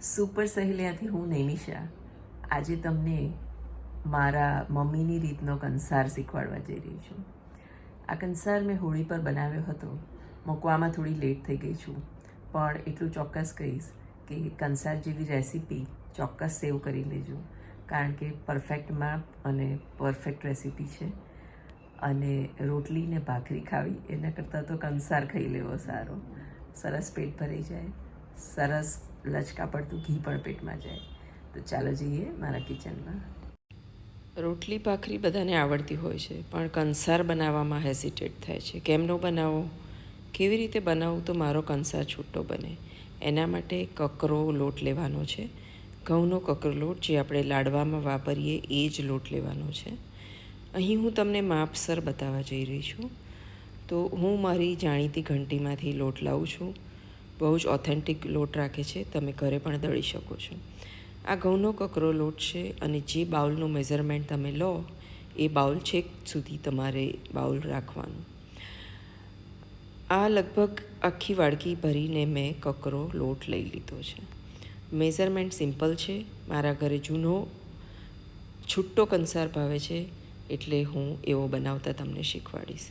Super સહેલિયાથી હું નૈમિષા. આજે તમને મારા મમ્મીની રીતનો કંસાર શીખવાડવા જઈ રહી છું. આ કંસાર મેં હોળી પર બનાવ્યો હતો. મૂકવામાં થોડી લેટ થઈ ગઈ છું. પણ એટલું ચોક્કસ કહીશ કે કંસાર જેવી રેસીપી ચોક્કસ સેવ કરી લેજો. કારણ કે પરફેક્ટ માપ અને પરફેક્ટ રેસીપી છે. અને રોટલી ને ભાખરી ખાવી એના કરતાં તો કંસાર ખાઈ લેવો સારો. સરસ પેટ ભરાઈ જાય. સરસ લચકા પડતું ઘી પણ પેટમાં જાય. તો ચાલો જઈએ મારા કિચનમાં. રોટલી ભાખરી બધાને આવડતી હોય છે, પણ કંસાર બનાવવામાં હેસિટેટ થાય છે. કેમનો બનાવો? કેવી રીતે બનાવું તો મારો કંસાર છૂટો બને. એના માટે કકરો લોટ લેવાનો છે. ઘઉંનો કકરો લોટ જે આપણે લાડવામાં વાપરીએ એ જ લોટ લેવાનો છે. અહીં હું તમને માપસર બતાવવા જઈ રહી છું. તો હું મારી જાણીતી ઘંટીમાંથી લોટ લાવું છું. બહુ જ ઓથેન્ટિક લોટ રાખે છે, તમે ઘરે પણ દળી શકો છો. આ ઘઉંનો કકરો લોટ છે અને જે બાઉલનું મેઝરમેન્ટ તમે લો, એ બાઉલ છેક સુધી તમારે બાઉલ રાખવાનું. આ લગભગ આખી વાડકી ભરીને મેં કકરો લોટ લઈ લીધો છે. મેઝરમેન્ટ સિમ્પલ છે, મારા ઘરે જૂનો છૂટો કંસાર ભાવે છે, એટલે હું એવો બનાવતા તમને શીખવાડીશ.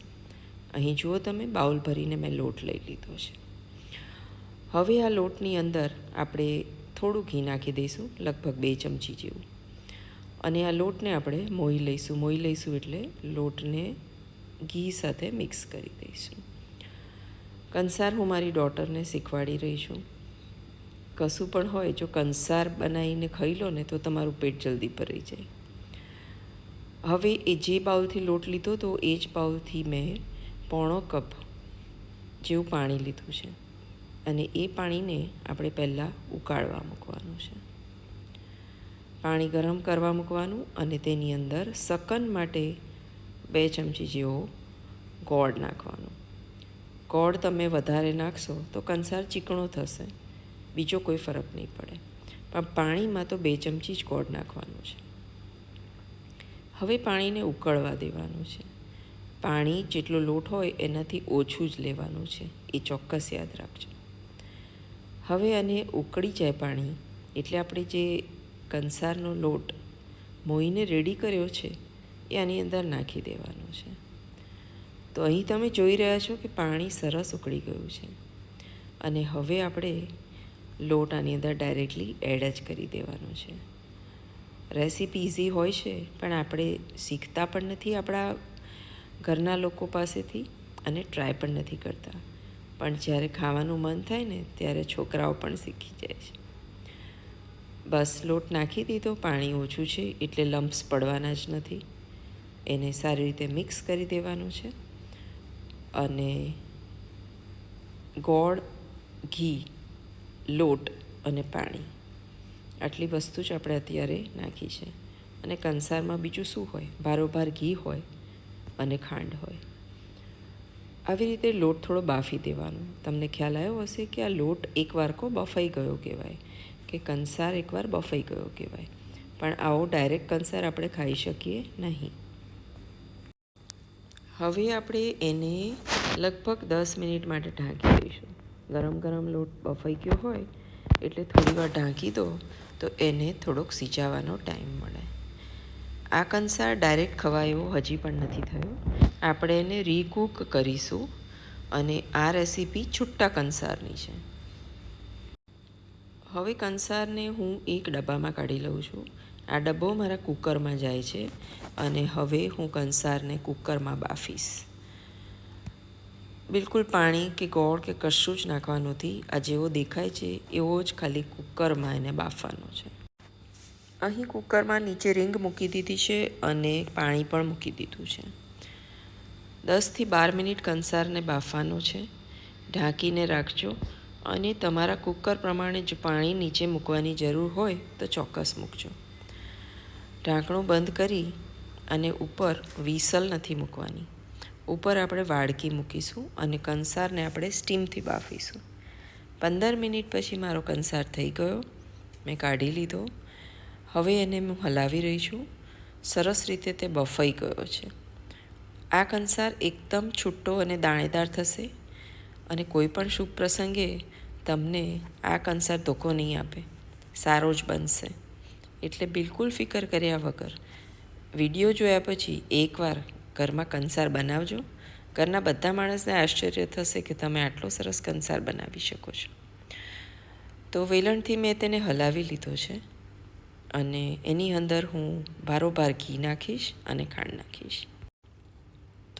અહીં જુઓ તમે, બાઉલ ભરીને મેં લોટ લઈ લીધો છે. હવે આ લોટની અંદર આપણે થોડું ઘી નાખી દઈશું, લગભગ બે ચમચી જેવું. અને આ લોટને આપણે મોઈ લઈશું. મોઈ લઈશું એટલે લોટને ઘી સાથે મિક્સ કરી દઈશું. કંસાર હું મારી ડોટરને શીખવાડી રહી છું. કશું પણ હોય, જો કંસાર બનાવીને ખાઈ લો ને તો તમારું પેટ જલ્દી ભરાઈ જાય. હવે એ જે બાઉલથી લોટ લીધો તો એ જ બાઉલથી મેં પોણો કપ જેવું પાણી લીધું છે. અને એ પાણીને આપણે પહેલાં ઉકાળવા મૂકવાનું છે. પાણી ગરમ કરવા મૂકવાનું અને તેની અંદર સકન માટે બે ચમચી જેવો ગોળ નાખવાનો. ગોળ તમે વધારે નાખશો તો કંસાર ચીકણો થશે. બીજો કોઈ ફરક નહીં પડે. પણ પાણીમાં તો બે ચમચી જ ગોળ નાખવાનું છે. હવે પાણીને ઉકળવા દેવાનું છે. પાણી જેટલો લોટ હોય એનાથી ઓછું જ લેવાનું છે. એ ચોક્કસ યાદ રાખજો. હવે આને ઉકળી જાય પાણી. એટલે આપણે જે કંસારનો લોટ મોઈને રેડી કર્યો છે, એ આની અંદર નાખી દેવાનો છે. તો અહીં તમે જોઈ રહ્યા છો કે પાણી સરસ ઉકળી ગયું છે. અને હવે આપણે લોટ આની અંદર ડાયરેક્ટલી એડ જ કરી દેવાનો છે. રેસીપી ઇઝી હોય છે, પણ આપણે શીખતા પણ નથી આપણા ઘરના લોકો પાસેથી અને ટ્રાય પણ નથી કરતા. પણ જ્યારે ખાવાનું મન થાય ને, ત્યારે છોકરાઓ પણ શીખી જાય છે. બસ લોટ નાખી દીધો, પાણી ઓછું છે, એટલે લમ્પ્સ પડવાના જ નથી. એને સારી રીતે મિક્સ કરી દેવાનું છે. અને ગોળ, ઘી, લોટ અને પાણી. આટલી વસ્તુ જ આપણે અત્યારે નાખી છે. અને કંસારમાં બીજું શું હોય? ભારોભાર ઘી હોય અને ખાંડ હોય. આવી રીતે લોટ થોડો બાફી દેવાનો. તમને ખ્યાલ આવ્યો હશે કે આ લોટ એક કો બફાઈ ગયો કહેવાય કે કંસાર એકવાર બફાઈ ગયો કહેવાય. પણ આવો ડાયરેક્ટ કંસાર આપણે ખાઈ શકીએ નહીં. હવે આપણે એને લગભગ દસ મિનિટ માટે ઢાંકી દઈશું. ગરમ ગરમ લોટ બફાઈ ગયો હોય, એટલે થોડી વાર ઢાંકી દો, તો એને થોડોક સિજાવાનો ટાઈમ મળે. આ કંસાર ડાયરેક્ટ ખવાય હજી પણ નથી થયો. આપણે એને રીકુક કરીશું અને આ રેસીપી છુટ્ટા કંસારની છે. હવે કંસારને હું એક ડબ્બામાં કાઢી લઉં છું. આ ડબ્બો મારા કુકરમાં જાય છે અને હવે હું કંસારને કુકરમાં બાફીશ. બિલકુલ પાણી કે ગોળ કે કશું જ નાખવાનું નથી, આ જેવો દેખાય છે એવો જ ખાલી કુકરમાં એને બાફવાનો છે. અહીં કુકરમાં નીચે રિંગ મૂકી દીધી છે અને પાણી પણ મૂકી દીધું છે. દસથી બાર મિનિટ કંસારને બાફવાનો છે. ઢાંકીને રાખજો અને તમારા કુકર પ્રમાણે જો પાણી નીચે મૂકવાની જરૂર હોય તો ચોક્કસ મૂકજો. ઢાંકણું બંધ કરી અને ઉપર વિસલ નથી મૂકવાની. ઉપર આપણે વાડકી મૂકીશું અને કંસારને આપણે સ્ટીમથી બાફીશું. પંદર મિનિટ પછી મારો કંસાર થઈ ગયો. મેં કાઢી લીધો. હવે એને હું હલાવી રહી છું. સરસ રીતે તે બફાઈ ગયો છે. આ કંસાર એકદમ છૂટો અને દાણેદાર થશે અને કોઈ પણ શુભ પ્રસંગે તમને આ કંસાર ધોકો નહીં આપે. સારો જ બનશે. એટલે બિલકુલ ફિકર કર્યા વગર વીડિયો જોયા પછી એકવાર ઘરમાં કંસાર બનાવજો. ઘરના બધા માણસને આશ્ચર્ય થશે કે તમે આટલો સરસ કંસાર બનાવી શકો છો. તો વેલણથી મેં તેને હલાવી લીધો છે અને એની અંદર હું ભારોભાર ઘી નાખીશ અને ખાંડ નાખીશ.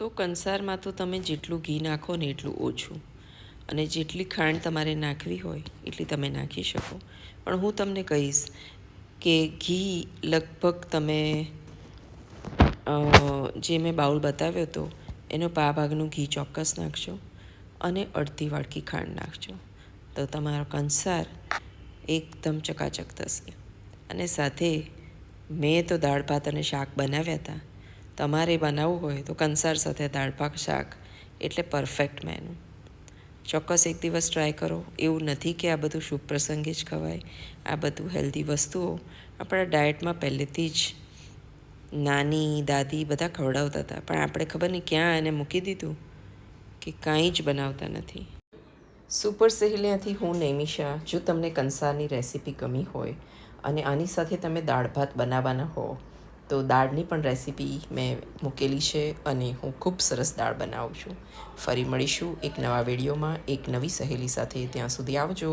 તો કંસારમાં તો તમે જેટલું ઘી નાખો ને એટલું ઓછું. અને જેટલી ખાંડ તમારે નાખવી હોય, એટલી તમે નાખી શકો. પણ હું તમને કહીશ કે ઘી લગભગ તમે જે મેં બાઉલ બતાવ્યો હતો એનો પા ભાગનું ઘી ચોક્કસ નાખજો અને અડધી વાડકી ખાંડ નાખજો. તો તમારો કંસાર એકદમ ચકાચક થશે. અને સાથે મેં તો દાળ ભાત અને શાક બનાવ્યા હતા તમારે બનાવવું હોય તો કંસાર સાથે દાળ ભાત શાક એટલે પરફેક્ટ મેનુ ચોક્કસ એક દિવસ ટ્રાય કરો. એવું નથી કે આ બધું શુભ પ્રસંગે જ ખવાય. આ બધું હેલ્ધી વસ્તુઓ આપણા ડાયટમાં પહેલેથી જ નાની, દાદી બધા ખવડાવતા હતા. પણ આપણે ખબર નહીં ક્યાં એને મૂકી દીધું કે કાંઈ જ બનાવતા નથી. સુપર સહેલિયાથી હું નૈમિષા, જો તમને કંસારની રેસીપી ગમી હોય અને આની સાથે તમે દાળ ભાત બનાવવાના હો તો દાળની પણ રેસીપી મેં મૂકેલી છે અને હું ખૂબ સરસ દાળ બનાવું છું. ફરી મળીશું એક નવા વિડીયોમાં, એક નવી સહેલી સાથે. ત્યાં સુધી આવજો.